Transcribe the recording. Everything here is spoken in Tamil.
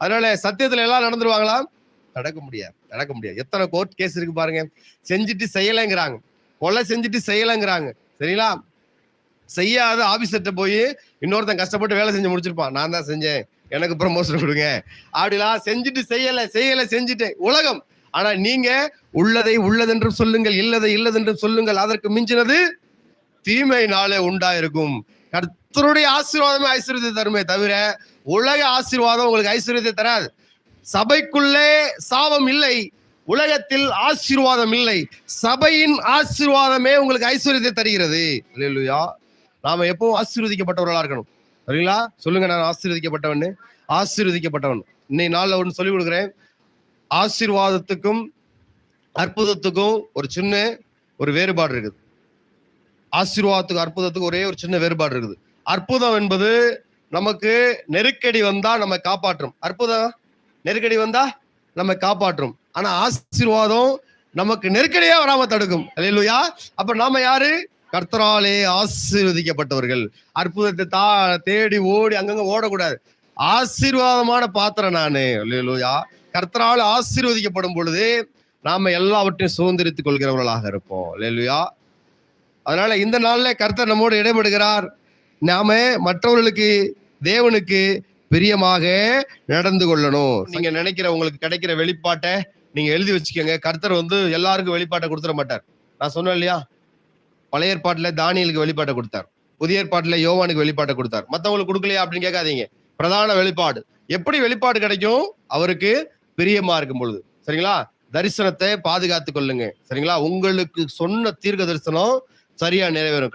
அதனால சத்தியத்துல எல்லாம் நடந்துருவாங்களா நடக்க முடியாது நடக்க முடியாது. எத்தனை கோர்ட் கேஸ் இருக்கு பாருங்க. செஞ்சுட்டு செய்யலைங்கிறாங்க. கொலை செஞ்சுட்டு செய்யலைங்கிறாங்க. சரிங்களா? செய்யாத ஆபீசர்கிட்ட போய் இன்னொருத்தன் கஷ்டப்பட்டு வேலை செஞ்சு முடிச்சிருப்பான். நான் தான் செஞ்சேன். எனக்கு ப்ரமோஷன் கொடுங்க. அப்படிலாம் செஞ்சுட்டு செய்யலை செய்யலை செஞ்சுட்டேன் உலகம். ஆனா நீங்க உள்ளதை உள்ளதென்றும் சொல்லுங்கள் இல்லதை இல்லதென்றும் சொல்லுங்கள். அதற்கு மிஞ்சினது தீமையினாலே உண்டாயிருக்கும். கர்த்தருடைய ஆசீர்வாதமே ஐஸ்வர்யத்தை தருமே தவிர உலக ஆசீர்வாதம் உங்களுக்கு ஐஸ்வர்யத்தை தராது. சபைக்குள்ளே சாபம் இல்லை. உலகத்தில் ஆசீர்வாதம் இல்லை. சபையின் ஆசீர்வாதமே உங்களுக்கு ஐஸ்வர்யத்தை தருகிறது. இல்லையா நாம எப்பவும் ஆசீர்வதிக்கப்பட்டவர்களா இருக்கணும். சரிங்களா? சொல்லுங்க நான் ஆசீர்வதிக்கப்பட்டவன் ஆசீர்வதிக்கப்பட்டவன். இன்னைக்கு நாளில் ஒன்று சொல்லி கொடுக்குறேன். ஆசீர்வாதத்துக்கும் அற்புதத்துக்கும் ஒரு சின்ன ஒரு வேறுபாடு இருக்குது. ஆசீர்வாதத்துக்கு அற்புதத்துக்கு ஒரே ஒரு சின்ன வேறுபாடு இருக்குது. அற்புதம் என்பது நமக்கு நெருக்கடி வந்தா நம்ம காப்பாற்றும். அற்புதம். நெருக்கடி வந்தா நம்ம காப்பாற்றும். ஆனா ஆசீர்வாதம் நமக்கு நெருக்கடியா வராம தடுக்கும். இல்லையா அப்ப நாம யாரு? கர்த்தராலே ஆசீர்வதிக்கப்பட்டவர்கள். அற்புதத்தை தா தேடி ஓடி அங்கங்க ஓடக்கூடாது. ஆசீர்வாதமான பாத்திரம் நானு. இல்லையா கர்த்தரால் ஆசீர்வதிக்கப்படும் பொழுது நாம எல்லாவற்றையும் சுதந்திரித்துக் கொள்கிறவர்களாக இருப்போம். இல்லையா அதனால இந்த நாள்ல கர்த்தர் நம்மோடு இடைபடுகிறார். நாம மற்றவர்களுக்கு தேவனுக்கு பிரியமாக நடந்து கொள்ளணும். நீங்க நினைக்கிற உங்களுக்கு கிடைக்கிற வெளிப்பாட்டை நீங்க எழுதி வச்சுக்கோங்க. கர்த்தர் வந்து எல்லாருக்கும் வெளிப்பாட்டை கொடுத்துட மாட்டார். நான் சொன்னேன் இல்லையா? பழைய ஏற்பாட்டுல தானியலுக்கு வெளிப்பாட்டை கொடுத்தார். புதிய ஏற்பாட்டுல யோவானுக்கு வெளிப்பாட்டை கொடுத்தார். மத்தவங்களுக்கு கொடுக்கலையா அப்படின்னு கேட்காதீங்க. பிரதான வெளிப்பாடு. எப்படி வெளிப்பாடு கிடைக்கும்? அவருக்கு பிரியமா இருக்கும் பொழுது. சரிங்களா? தரிசனத்தை பாதுகாத்து கொள்ளுங்க. சரிங்களா? உங்களுக்கு சொன்ன தீர்க்க தரிசனம் சரியா நிறைவேறும்.